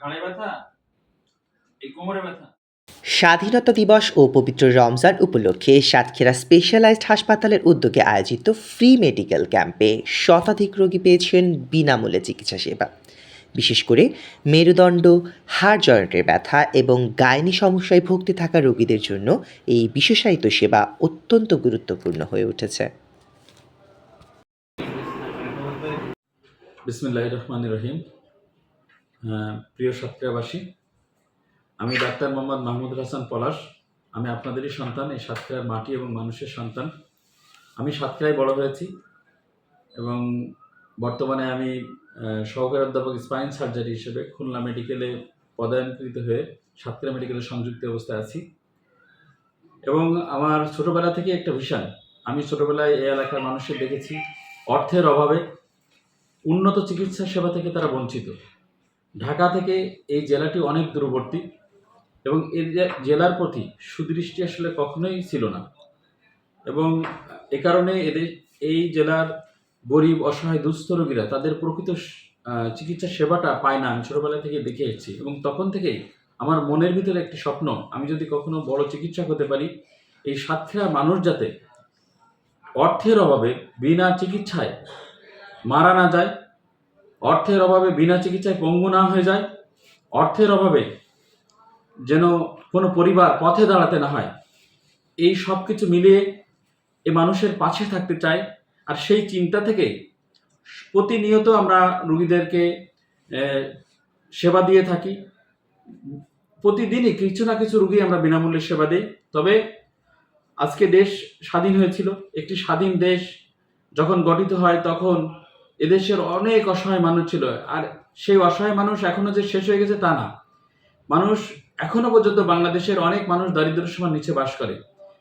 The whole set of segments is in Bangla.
ঘাড়ে ব্যথা এই কোমরে ব্যথা। স্বাধীনতা দিবস ও পবিত্র রমজান উপলক্ষে সাতক্ষীরা স্পেশালাইজড হাসপাতালের উদ্যোগে আয়োজিত ফ্রি মেডিকেল ক্যাম্পে শতাধিক রোগী পেয়েছেন বিনামূল্যে চিকিৎসা সেবা। বিশেষ করে মেরুদণ্ড হাড় জয়েন্টের ব্যথা এবং গাইনি সমস্যায় ভুগতে থাকা রোগীদের জন্য এই বিশেষায়িত সেবা অত্যন্ত গুরুত্বপূর্ণ হয়ে উঠেছে। বিসমিল্লাহ রহমান রহিম। প্রিয় সাতক্ষীরাবাসী, আমি ডাক্তার মোহাম্মদ মাহমুদ হাসান পলাশ। আমি আপনাদেরই সন্তান, এই সাতক্ষীরার মাটি এবং মানুষের সন্তান। আমি সাতক্ষীরায় বড় হয়েছি এবং বর্তমানে আমি সহকারী অধ্যাপক স্পাইন সার্জারি হিসেবে খুলনা মেডিকেলে পদায়নকৃত হয়ে সাতক্ষীরা মেডিকেলে সংযুক্ত অবস্থায় আছি। এবং আমার ছোটবেলা থেকে একটা ভিশন, আমি ছোটবেলায় এই এলাকার মানুষের দেখেছি, অর্থের অভাবে উন্নত চিকিৎসা সেবা থেকে তারা বঞ্চিত। ঢাকা থেকে এই জেলাটি অনেক দূরবর্তী এবং এই জেলার প্রতি সুদৃষ্টি আসলে কখনোই ছিল না। এবং এ কারণে এদের, এই জেলার গরিব, অসহায়, দুস্থ রোগীরা তাদের প্রকৃত চিকিৎসা সেবাটা পায় না। আমি ছোটবেলা থেকে দেখে এসেছি এবং তখন থেকেই আমার মনের ভিতরে একটি স্বপ্ন, আমি যদি কখনো বড় চিকিৎসক হতে পারি, এই সাতক্ষীরা মানুষ যাতে অর্থের অভাবে বিনা চিকিৎসায় মারা না যায় অর্থের অভাবে বিনা চিকিৎসায় পঙ্গু না হয়ে যায়। অর্থের অভাবে যেন কোনো পরিবার পথে দাঁড়াতে না হয়। এই সব কিছু মিলিয়ে এ মানুষের পাশে থাকতে চায়। আর সেই চিন্তা থেকে প্রতিনিয়ত আমরা রুগীদেরকে সেবা দিয়ে থাকি। প্রতিদিনই কিছু না কিছু রুগী আমরা বিনামূল্যে সেবা দিই। তবে আজকে দেশ স্বাধীন হয়েছিল। একটি স্বাধীন দেশ যখন গঠিত হয় তখন এদেশের অনেক অসহায় মানুষ ছিল। আর সেই অসহায় মানুষ এখনও যে শেষ হয়ে গেছে তা না। মানুষ এখনও পর্যন্ত বাংলাদেশের অনেক মানুষ দারিদ্র সীমার নিচে বাস করে।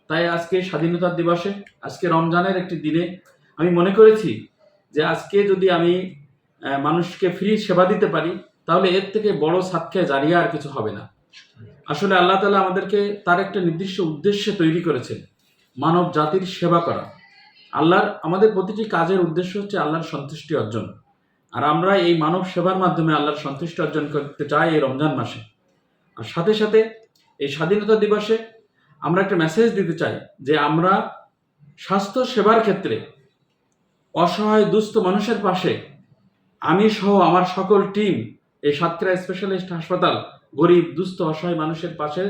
তাই আজকে স্বাধীনতা দিবসে, আজকে রমজানের একটি দিনে আমি মনে করেছি যে আজকে যদি আমি মানুষকে ফ্রি সেবা দিতে পারি, তাহলে এর থেকে বড় সাক্ষে জারিয়া আর কিছু হবে না। আসলে আল্লাহ তালা আমাদেরকে তার একটা নির্দিষ্ট উদ্দেশ্যে তৈরি করেছেন মানব জাতির সেবা করা। আল্লাহর, আমাদের প্রতিটি কাজের উদ্দেশ্য হচ্ছে আল্লাহর সন্তুষ্টি অর্জন। আর আমরা এই মানব সেবার মাধ্যমে আল্লাহর সন্তুষ্টি অর্জন করতে চাই এই রমজান মাসে। আর সাথে সাথে এই স্বাধীনতা দিবসে আমরা একটা মেসেজ দিতে চাই যে আমরা স্বাস্থ্য সেবার ক্ষেত্রে অসহায়, দুস্থ মানুষের পাশে আমি সহ আমার সকল টিম এই সাতক্ষীরা স্পেশালিস্ট হাসপাতাল গরিব, দুস্থ, অসহায় মানুষের পাশে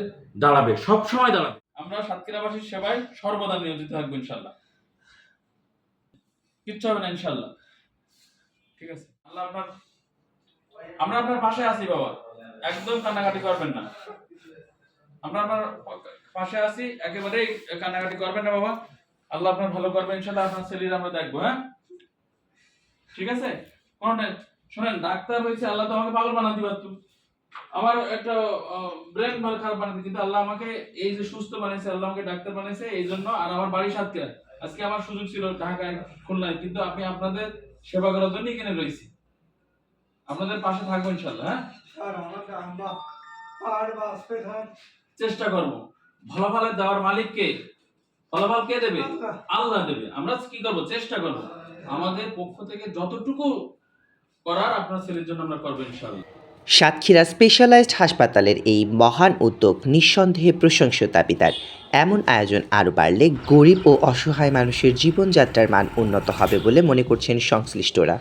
দাঁড়াবে সব সময় দাঁড়াবে। আমরা সাতক্ষীরাবাসীর সেবায় সর্বদা নিয়োজিত থাকব ইনশাল্লাহ কিচ্ছু হবে না ইনশাল্লাহ ঠিক আছে? আল্লাহ আপনার, আমরা আপনার পাশে আছি বাবা। একদম কান্নাকাটি করবেন না। আমরা আপনার পাশে আছি, একেবারেই কান্নাকাটি করবেন না বাবা। আল্লাহ আপনার ভালো করবেন ইনশাল্লাহ আপনার ছেলের আমরা দেখব হ্যাঁ? ঠিক আছে? কোনো টেন- শোনেন, ডাক্তার হয়েছে, আল্লাহ তো আমাকে পাগল বানাতে পারত। আমার একটা ব্রেন খারাপ বানাতে, কিন্তু আল্লাহ আমাকে এই যে সুস্থ বানিয়েছে আল্লাহ আমাকে ডাক্তার বানিয়েছে এই জন্য আর আমার বাড়ি সাতক্ষীরা আজকে আমার সুযোগ ছিল ঢাকায় খুলনায় কিন্তু আমি আপনাদের সেবা করার জন্য এখানে রয়েছি। আপনাদের পাশে থাকব ইনশাল্লাহ হ্যাঁ? চেষ্টা করব। ফলাফল দেওয়ার মালিক কে ফলাফল কে দেবে। আল্লাহ। দেবে। আমরা কি করব? চেষ্টা করব। আমাদের পক্ষ থেকে যতটুকু করার আপনার ছেলের জন্য আমরা করব ইনশাল্লাহ সাতক্ষীরা স্পেশালাইজড হাসপাতালের এই মহান উদ্যোগ নিঃসন্দেহে প্রশংসা দাবিদার। এমন আয়োজন আরও বাড়লে গরিব ও অসহায় মানুষের জীবনযাত্রার মান উন্নত হবে বলে মনে করছেন সংশ্লিষ্টরা।